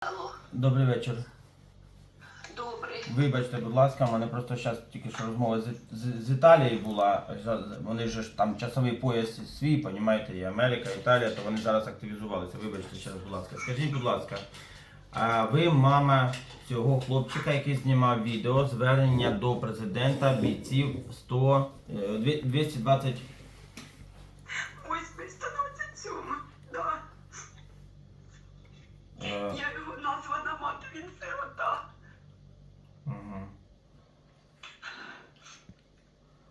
Алло, Добрий вечір. добрий. Вибачте, будь ласка, у мене просто зараз тільки що розмова з, з, з Італії була. Вони ж там часовий пояс свій, понімаєте, і Америка, Італія, то вони зараз активізувалися. Вибачте ще раз, будь ласка. Скажіть, будь ласка, а ви мама цього хлопчика, який знімав відео, звернення до президента бійців 100, е, 220 Ось 127, да. е, Я його названа мати, він сирота. Угу.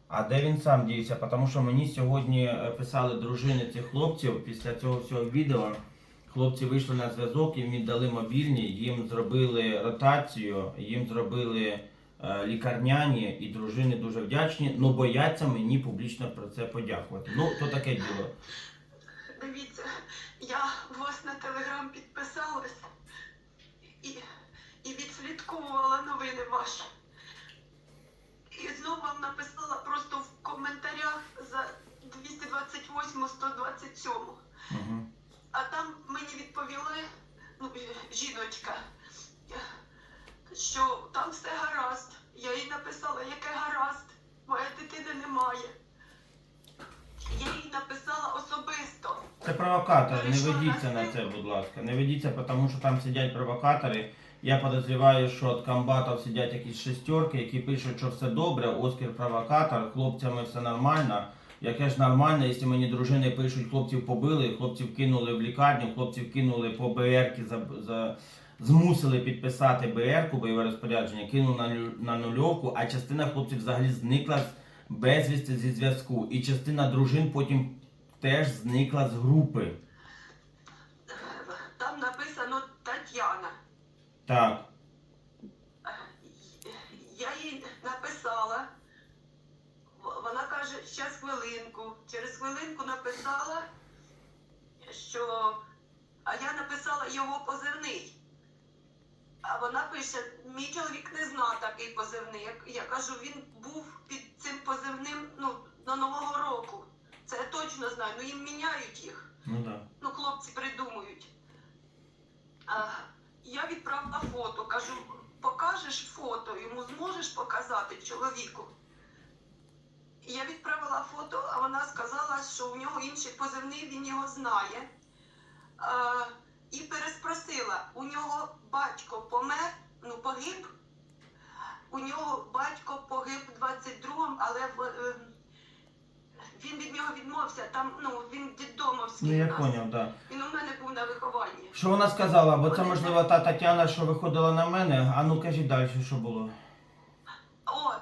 А де він сам дівся? Тому що мені сьогодні е, писали дружини цих хлопців після цього всього відео. Хлопці вийшли на зв'язок, їм віддали мобільні, їм зробили ротацію, їм зробили е, лікарняні, і дружини дуже вдячні, але бояться мені публічно про це подякувати. Ну, то таке діло. Дивіться, я у вас на телеграм підписалась і, і відслідковувала новини ваші. І знову вам написала просто в коментарях за 228 127 Угу. А там мені відповіли, ну, е, жіночка, е, що там все гаразд. Я їй написала, яке гаразд, моя дитини немає. Я їй написала особисто. Це провокатори, не ведіться на це, будь ласка. Не ведіться, тому що там сидять провокатори. Я підозрюваю, що від комбатів сидять якісь шестерки, які пишуть, що все добре, Оскар провокатор, хлопцями все нормально. Яке ж нормально, якщо мені дружини пишуть, хлопців побили, хлопців кинули в лікарню, хлопців кинули по БР, за, за, змусили підписати БР, бойове розпорядження, кинули на, на нульовку, а частина хлопців взагалі зникла з- безвісти зі зв'язку. І частина дружин потім теж зникла з групи. Там написано Тетяна. Так. Я їй написала. Вона каже, зараз хвилинку. Через хвилинку написала, що. А я написала його позивний. Пише: мій чоловік не знав такий позивний. Я, я кажу, він був під цим позивним ну, до Нового року. Це я точно знаю. Ну їм міняють їх. Ну так. Ну, хлопці придумують. А, я відправила фото. Кажу, покажеш фото, йому зможеш показати чоловіку. Я відправила фото, а вона сказала, що у нього інший позивний, він його знає. А, і переспросила, у нього батько помер, погиб. У нього батько погиб 22-м, але е, він від нього відмовився. Там ну він дідомовський. Ну я поняв, так. Він у мене був на вихованні. Що вона сказала? Бо це можливо та Тетяна, що виходила на мене. А ну кажіть далі, що було. От,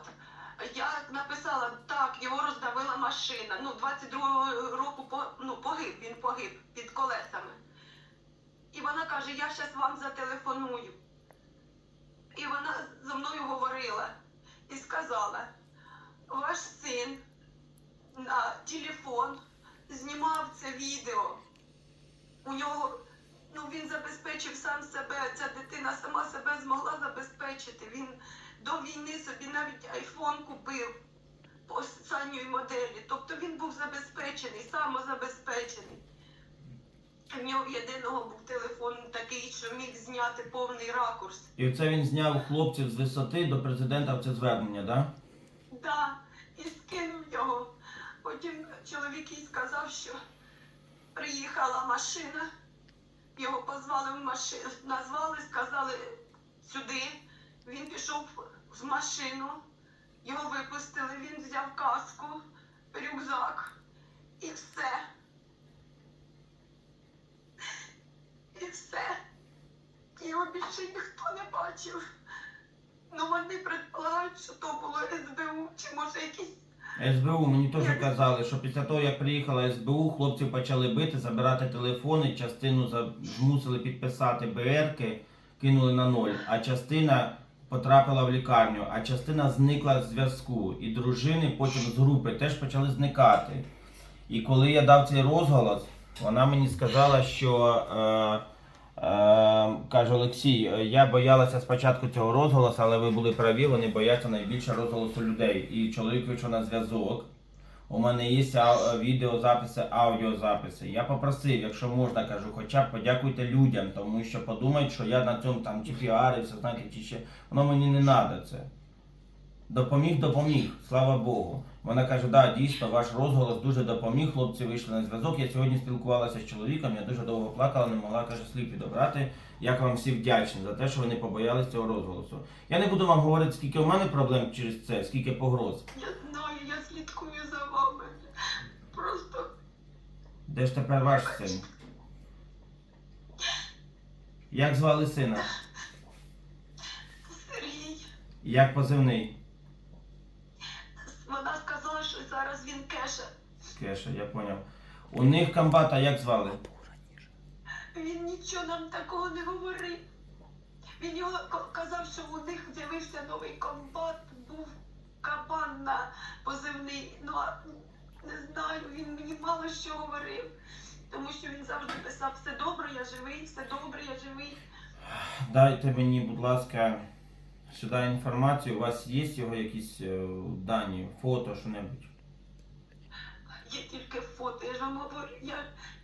я написала, так, його роздавила машина. Ну, 22-го року по, ну, погиб, він погиб під колесами. І вона каже, я зараз вам зателефоную. І вона зі мною говорила і сказала, ваш син на телефон знімав це відео. У нього, ну він забезпечив сам себе, ця дитина сама себе змогла забезпечити. Він до війни собі навіть айфон купив по останньої моделі. Тобто він був забезпечений, самозабезпечений. В нього в єдиного був телефон такий, що міг зняти повний ракурс. І оце він зняв хлопців з висоти до президента в це звернення, так? Да? Да, і скинув його. Потім чоловік їй сказав, що приїхала машина, його позвали в машину, назвали, сказали сюди. Він пішов в машину, його випустили, він взяв каску, рюкзак і все. І все. Його більше ніхто не бачив. Ну вони предполагають, що то було СБУ, чи може якісь. СБУ мені теж казали, що після того, як приїхала СБУ, хлопці почали бити, забирати телефони, частину змусили підписати БРки, кинули на ноль, а частина потрапила в лікарню, а частина зникла з зв'язку. І дружини потім з групи теж почали зникати. І коли я дав цей розголос, вона мені сказала, що е, е, каже Олексій, е, я боялася спочатку цього розголосу, але ви були праві, вони бояться найбільше розголосу людей. І чоловік вийшов на зв'язок. У мене є а- відеозаписи, аудіозаписи. Я попросив, якщо можна, кажу, хоча б подякуйте людям, тому що подумають, що я на цьому там чи піарився, знаєте, чи ще. Воно мені не треба це. Допоміг, допоміг, слава Богу. Вона каже, да, дійсно, ваш розголос дуже допоміг. Хлопці вийшли на зв'язок. Я сьогодні спілкувалася з чоловіком, я дуже довго плакала, не могла каже, слів підобрати. Як вам всі вдячні за те, що ви не побоялись цього розголосу. Я не буду вам говорити, скільки у мене проблем через це, скільки погроз. Я знаю, я слідкую за вами. Просто Де ж тепер ваш син? Як звали сина? Сергій. Як позивний? Вона сказала, що зараз він кеше. Кеша, я поняв. У них комбата як звали? Він нічого нам такого не говорив. Він його казав, що у них з'явився новий комбат, був кабан на позивний. Ну а не знаю, він мені мало що говорив. Тому що він завжди писав все добре, я живий, все добре, я живий. Дайте мені, будь ласка, сюди інформацію. У вас є його якісь е, дані, фото, що-небудь? Є тільки фото. Я ж вам говорю, я,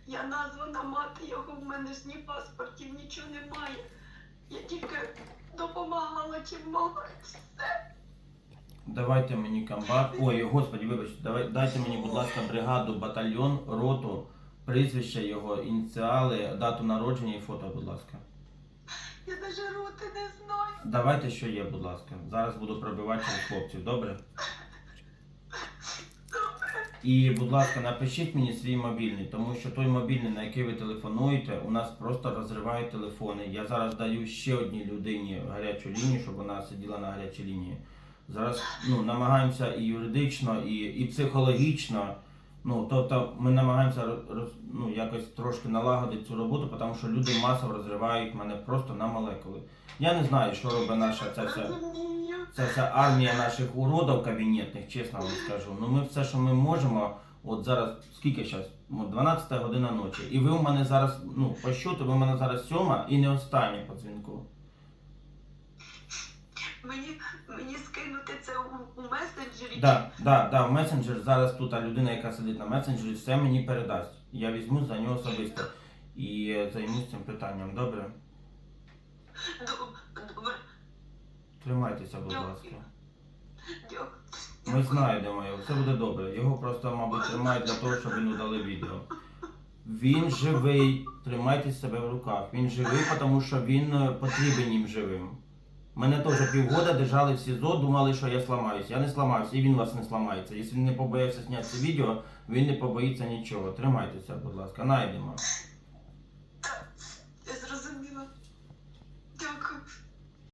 я названа мати його, в мене ж ні паспортів, нічого немає. Я тільки допомагала чим могла. і Все. Давайте мені комбат. Ой, господи, вибачте, давай, дайте мені, будь ласка, бригаду, батальйон, роту, прізвище його, ініціали, дату народження і фото, будь ласка. Я навіть роти не знаю. Давайте, що є, будь ласка. Зараз буду пробивати через хлопців, добре? І, будь ласка, напишіть мені свій мобільний, тому що той мобільний, на який ви телефонуєте, у нас просто розривають телефони. Я зараз даю ще одній людині гарячу лінію, щоб вона сиділа на гарячій лінії. Зараз ну, намагаємося і юридично, і, і психологічно. Ну, тобто ми намагаємося роз, ну, якось трошки налагодити цю роботу, тому що люди масово розривають мене просто на молекули. Я не знаю, що робить наша ця вся. Це вся армія наших уродів кабінетних, чесно вам скажу. Ну ми все, що ми можемо, от зараз, скільки зараз? 12 година ночі. І ви у мене зараз, ну, по щоту, ви у мене зараз сьома і не остання по дзвінку. Мені, мені скинути це у, у месенджері. Да, да, да, в месенджер зараз тут а людина, яка сидить на месенджері, все мені передасть. Я візьму за нього особисто і е, займусь цим питанням. Добре? Добре, Тримайтеся, будь ласка. дякую. Ми знаємо його, все буде добре. Його просто, мабуть, тримають для того, щоб він удали відео. Він живий, тримайте себе в руках. Він живий, тому що він е, потрібен їм живим. Мене теж півгода держали в СІЗО, думали, що я сламаюся. Я не сламався, і він вас не сламається. Якщо він не побоявся зняти це відео, він не побоїться нічого. Тримайтеся, будь ласка, найдемо.